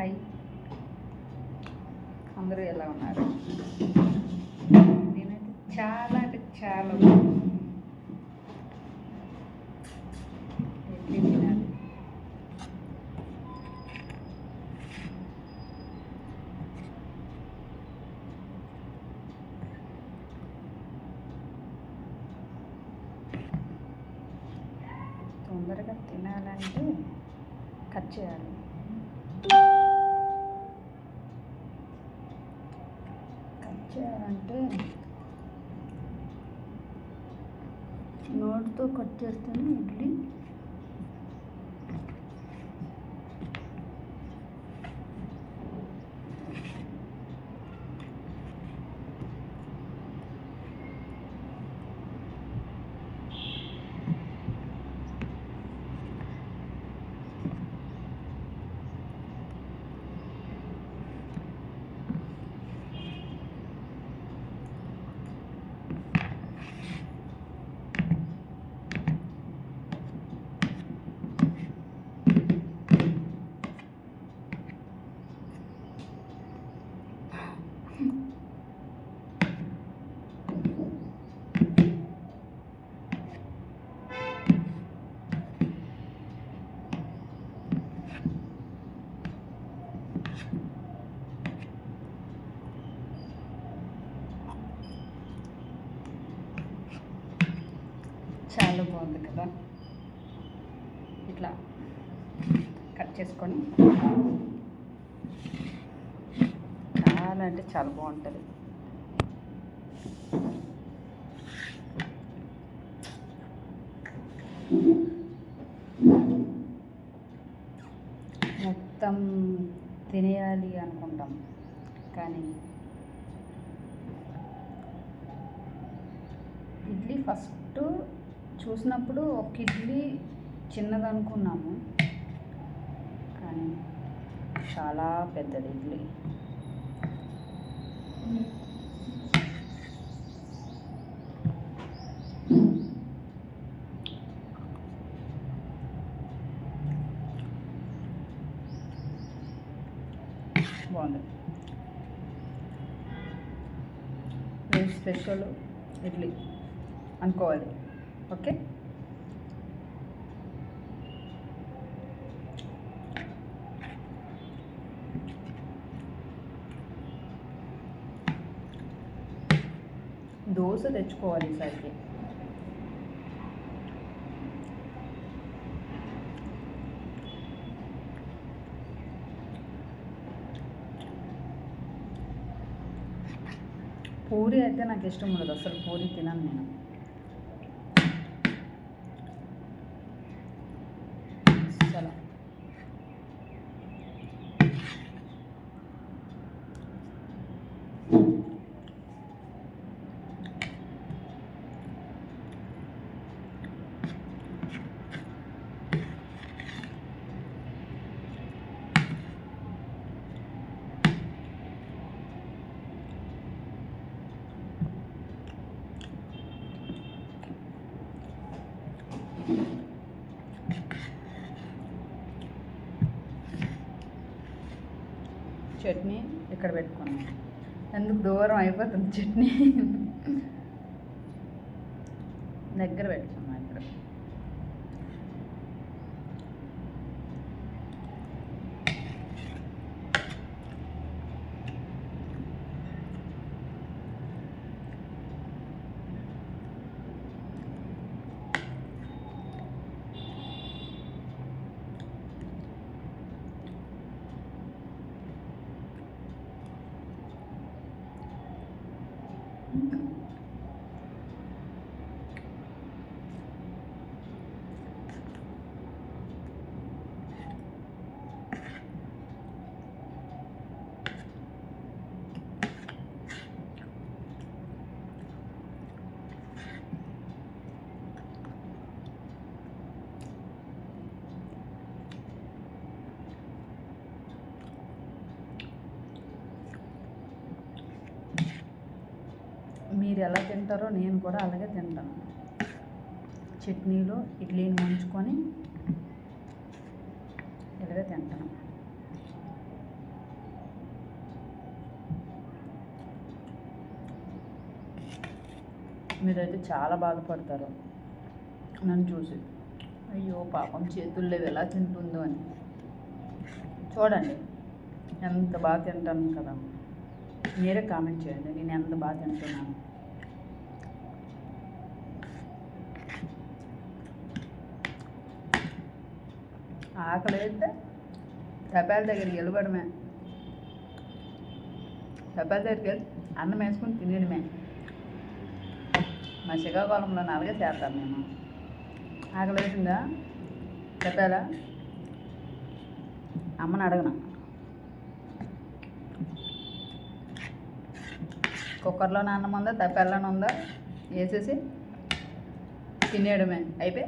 Hi. అందరూ ఎలా ఉన్నారు? నేనైతే చాలా అంటే చాలా బాగున్నాను. ఇడ్లీ తినాలి తొందరగా తినాలంటే కట్ చేయాలి కట్ చేయాలంటే నోటితో కట్ చేస్తాను ఇడ్లీ. చాలా బాగుంది కదా. ఇట్లా కట్ చేసుకొని. చాలా అంటే చాలా బాగుంటుంది. మొత్తం తినేయాలి అనుకుంటాం. కానీ ఇడ్లీ ఫస్ట్ చూసినప్పుడు ఒక ఇడ్లీ చిన్నది అనుకున్నాము కానీ చాలా పెద్దది ఇడ్లీ. బాగుంది. స్పెషల్ ఇడ్లీ అనుకోవాలి. ఓకే? దోశ తెచ్చుకోవాలి ఈసారికి పూరి అయితే నాకు ఇష్టం ఉండదు అసలు పూరి తినను నేను అసలు చట్నీ ఇక్కడ పెట్టుకున్నాం ఎందుకు దూరం అయిపోతుంది చట్నీ. దగ్గర పెట్టుకున్నాం మీరు ఎలా తింటారో నేను కూడా అలాగే తింటాను. చట్నీలో ఇడ్లీని ముంచుకొని ఇలాగే తింటాను. మీరైతే చాలా బాధపడతారు. నన్ను చూసి అయ్యో పాపం చేతులు లేవు ఎలా తింటుందో అని. చూడండి ఎంత బాగా తింటాను కదా. మీరే కామెంట్ చేయండి నేను ఎంత బాగా తింటున్నాను. ఆకలి అయితే తపాల దగ్గరికి వెళ్ళబడమే. తపాల దగ్గరికి వెళ్ళి అన్నం వేసుకుని తినేయడమే. మా శ్రీకాకుళంలో అలాగే చేస్తాం మేము ఆకలి వేసిందా చెప్పాలా? అమ్మని అడగను. కుక్కర్లో అన్నం ఉందా? తప్పెల్లని ఉందా? వేసేసి తినేయడమే. అయిపోయి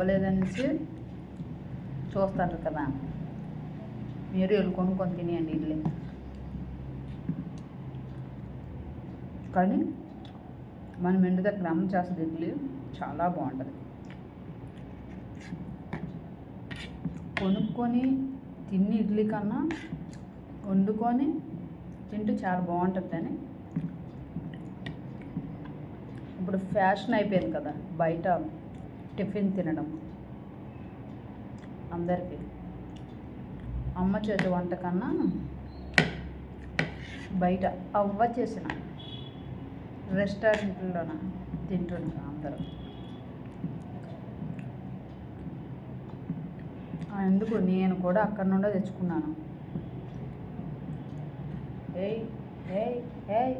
అవ్వలేదనేసి చూస్తారు కదా. మీరు వెళ్ళి కొనుక్కొని తినేయండి ఇడ్లీ. కానీ మనం ఇంటి దగ్గర అమ్మ చేస్తుంది ఇడ్లీ చాలా బాగుంటుంది. కొనుక్కొని తిని ఇడ్లీ కన్నా వండుకొని తింటూ చాలా బాగుంటుంది అని ఇప్పుడు ఫ్యాషన్ అయిపోయింది కదా బయట టిఫిన్ తినడం. అందరికీ. అమ్మ చేతి వంట కన్నా బయట అవ్వ చేసిన రెస్టారెంట్లోన తింటున్నారు అందరూ. ఎందుకు? నేను కూడా అక్కడ నుండే తెచ్చుకున్నాను. ఏయ్ ఏయ్ ఏయ్.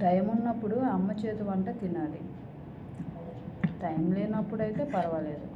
టైం ఉన్నప్పుడు అమ్మ చేతి వంట తినాలి. టైం లేనప్పుడు అయితే పర్వాలేదు.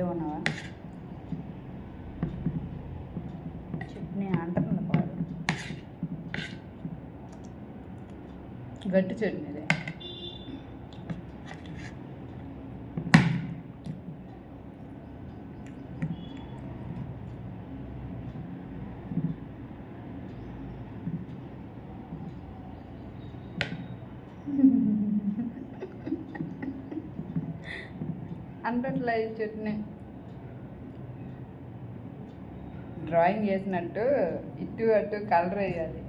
ఇడ్లీ ఉన్నావా చట్నీ అంటుంది పాడు. గట్టి చట్నీ ఇది ఈ చట్నీ. డ్రాయింగ్ చేసినట్టు ఇటు అటు కలర్ వేయాలి.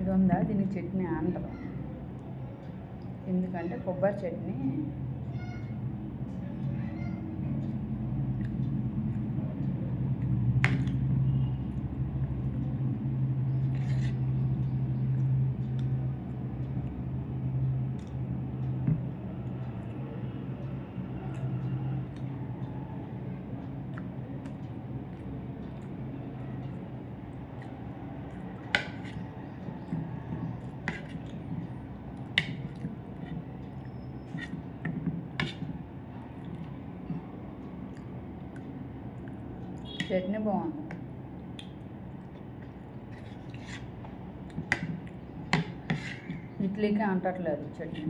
ఇది ఉందా దీనికి చట్నీ ఆంధ్ర ఎందుకంటే కొబ్బరి చట్నీ చట్నీ బాగుంది. ఇడ్లీకి అంటట్లేదు చట్నీ.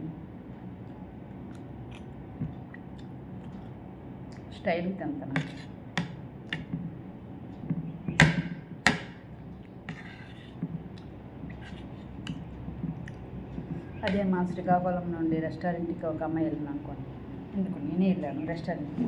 స్టైల్ తింటున్నా. అదే మా శ్రీకాకుళం నుండి రెస్టారెంట్కి ఒక అమ్మాయి వెళ్ళాను అనుకోండి ఎందుకు? నేనే వెళ్ళాను రెస్టారెంట్కి.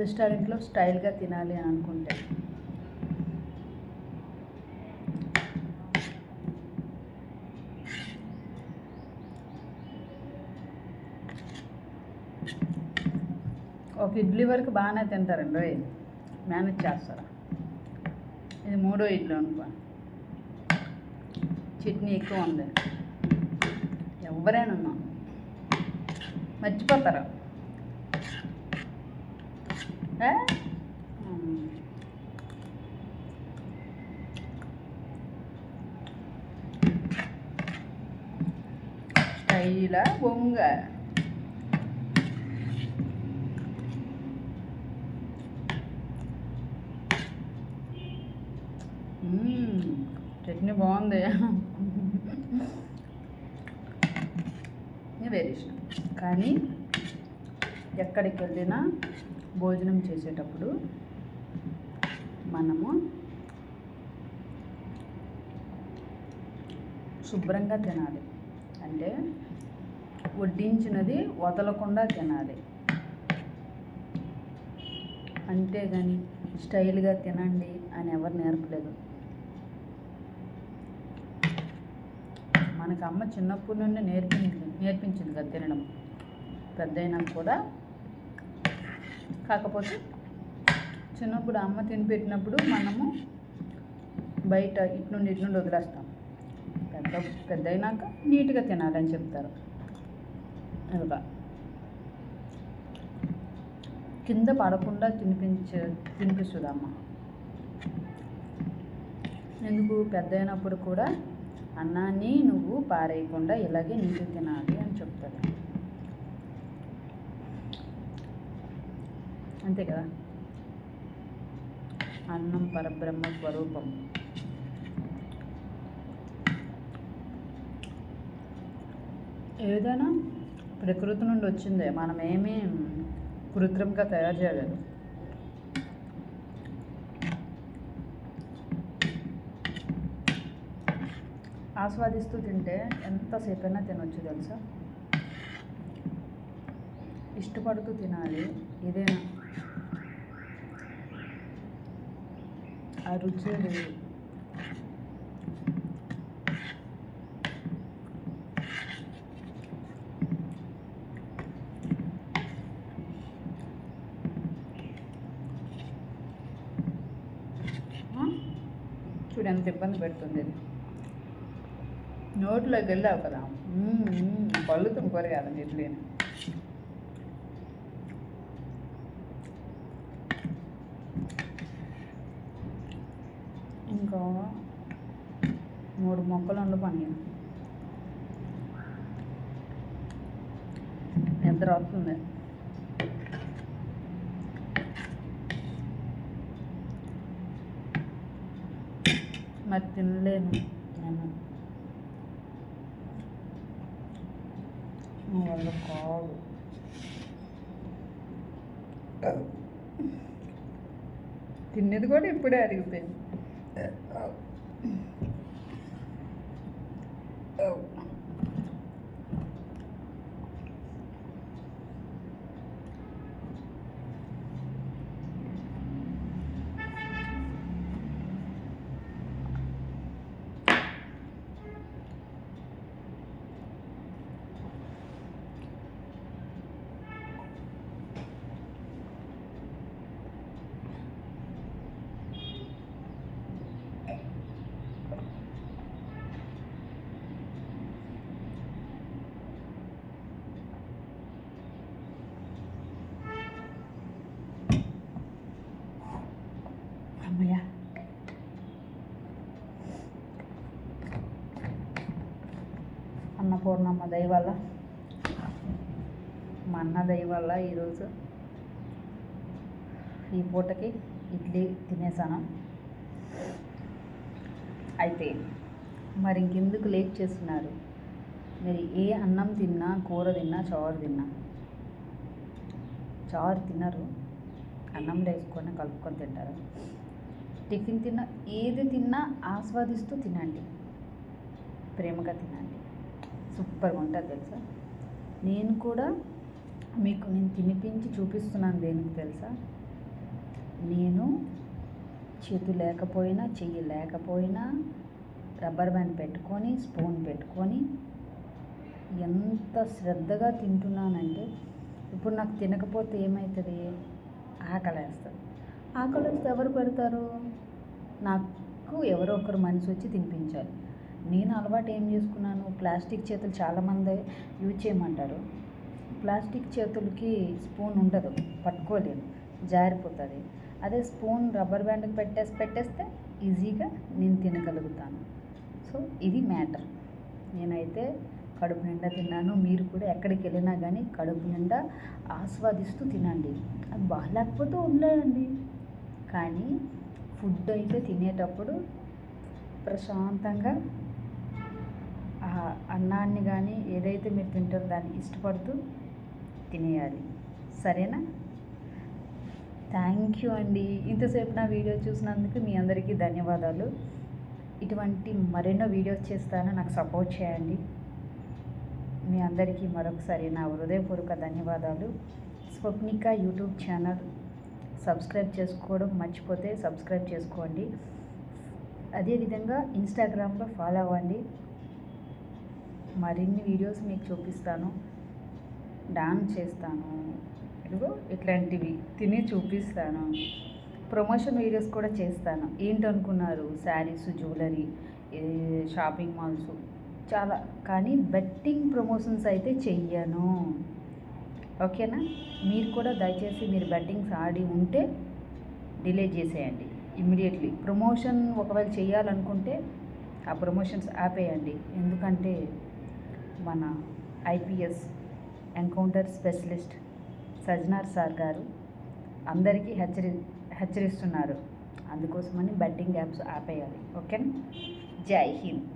రెస్టారెంట్లో స్టైల్గా తినాలి అని అనుకుంటే. ఒక ఇడ్లీ వరకు బాగానే తింటారండి మేనేజ్ చేస్తారా. ఇది మూడో ఇడ్లీ అనుకో చట్నీ ఎక్కువ ఉంది. ఎవరైనా ఉన్నా. మర్చిపోతారా? ఏ? మ్మ్. బొంగ చట్నీ బాగుంది వేరే ఇష్టం కానీ ఎక్కడికి వెళ్ళినా భోజనం చేసేటప్పుడు మనము శుభ్రంగా తినాలి. అంటే వడ్డించినది వదలకుండా తినాలి. అంతేగాని స్టైల్గా తినండి అని ఎవరు నేర్పలేదు. మనకు అమ్మ చిన్నప్పటి నుండి నేర్పించింది నేర్పించింది కదా తినడం. పెద్ద కూడా కాకపోతే చిన్నప్పుడు అమ్మ తిని పెట్టినప్పుడు మనము బయట ఇటు నుండి ఇటు నుండి వదిలేస్తాం. పెద్ద పెద్ద అయినాక నీట్గా తినాలని చెప్తారు. ఇలా కింద పడకుండా తినిపించే తినిపిస్తుంది అమ్మ ఎందుకు? పెద్ద అయినప్పుడు కూడా అన్నాన్ని నువ్వు పారేయకుండా ఇలాగే నీట్గా తినాలి అని చెప్తాడు అంతే కదా? అన్నం పరబ్రహ్మ స్వరూపం. ఏదైనా ప్రకృతి నుండి వచ్చిందే. మనం ఏమీ కృత్రిమంగా తయారు చేయలేదు. ఆస్వాదిస్తూ తింటే ఎంతసేపైనా తినొచ్చు తెలుసా? ఇష్టపడుతూ తినాలి. ఇదేనా? ఆ రుచి లేదు ఆ? చూడు ఎంత ఇబ్బంది పెడుతుంది ఇది నోట్లోకి వెళ్ళావు కదా మ్మ్, మ్మ్, పళ్ళు తుంకోరు కదా ఇడ్లీని ఇంకా మూడు మొక్కలు పని. నిద్ర వస్తుంది మరి తినలేను నేను. వాళ్ళు వల్ల కాదు. తిన్నది కూడా ఇప్పుడే అరిగిపోయింది. అన్నపూర్ణమ్మ దయ వల్ల మా అన్న దయ వల్ల ఈరోజు ఈ పూటకి ఇడ్లీ తినేసాను. అయితే మరి ఇంకెందుకు లేట్ చేస్తున్నారు? మీరు ఏ అన్నం తిన్నా కూర తిన్నా చారు తిన్నా? చారు తిన్నారు అన్నంలో వేసుకొని కలుపుకొని తింటారు. టిఫిన్ తిన్నా ఏది తిన్నా ఆస్వాదిస్తూ తినండి. ప్రేమగా తినండి. సూపర్గా ఉంటుంది తెలుసా? నేను కూడా మీకు నేను తినిపించి చూపిస్తున్నాను దేనికి తెలుసా? నేను చేతు లేకపోయినా చెయ్యి లేకపోయినా రబ్బర్ బ్యాండ్ పెట్టుకొని స్పూన్ పెట్టుకొని ఎంత శ్రద్ధగా తింటున్నానంటే ఇప్పుడు నాకు తినకపోతే ఏమవుతుంది ఆకలి వేస్తుంది ఆకలి వస్తే ఎవరు పెడతారు? నాకు ఎవరో ఒకరు మనిషి వచ్చి తినిపించాలి. నేను అలవాటు ఏం చేసుకున్నాను? ప్లాస్టిక్ చేతులు చాలామంది యూజ్ చేయమంటారు. ప్లాస్టిక్ చేతులకి స్పూన్ ఉండదు పట్టుకోలేము జారిపోతుంది. అదే స్పూన్ రబ్బర్ బ్యాండ్కి పెట్టేసి పెట్టేస్తే ఈజీగా నేను తినగలుగుతాను. సో ఇది మ్యాటర్. నేనైతే కడుపు నిండా తిన్నాను. మీరు కూడా ఎక్కడికి వెళ్ళినా కానీ కడుపు నిండా ఆస్వాదిస్తూ తినండి. అది బాగాలేకపోతే వదిలేయండి. కానీ ఫుడ్ అయితే తినేటప్పుడు ప్రశాంతంగా అన్నాన్ని కానీ ఏదైతే మీరు తింటారో దాన్ని ఇష్టపడుతూ తినేయాలి. సరేనా? థ్యాంక్ యూ అండి. ఇంతసేపు నా వీడియో చూసినందుకు మీ అందరికీ ధన్యవాదాలు. ఇటువంటి మరెన్నో వీడియోస్ చేస్తాను. నాకు సపోర్ట్ చేయండి. మీ అందరికీ మరొకసారి నా హృదయపూర్వక ధన్యవాదాలు. స్వప్నిక యూట్యూబ్ ఛానల్ సబ్స్క్రైబ్ చేసుకోవడం మర్చిపోతే సబ్స్క్రైబ్ చేసుకోండి. అదేవిధంగా ఇన్స్టాగ్రామ్లో ఫాలో అవ్వండి. మరిన్ని వీడియోస్ మీకు చూపిస్తాను. డాన్స్ చేస్తాను. ఇదిగో ఇట్లాంటివి తిని చూపిస్తాను. ప్రమోషన్ వీడియోస్ కూడా చేస్తాను. ఏంటనుకున్నారు? శారీస్ జ్యువెలరీ షాపింగ్ మాల్స్ చాలా. కానీ బెట్టింగ్ ప్రమోషన్స్ అయితే చెయ్యను. ఓకేనా? మీరు కూడా దయచేసి మీరు బెట్టింగ్స్ ఆడి ఉంటే డిలే చేసేయండి. ఇమ్మీడియట్లీ. ప్రమోషన్ ఒకవేళ చేయాలనుకుంటే ఆ ప్రమోషన్స్ ఆపేయండి. ఎందుకంటే మన IPS encounter specialist Sajjanar sir గారు అందరికీ హెచ్చరి హెచ్చరిస్తున్నారు. అందుకోసమని బెట్టింగ్ యాప్స్ ఆపేయాలి. ఓకే జై హింద్.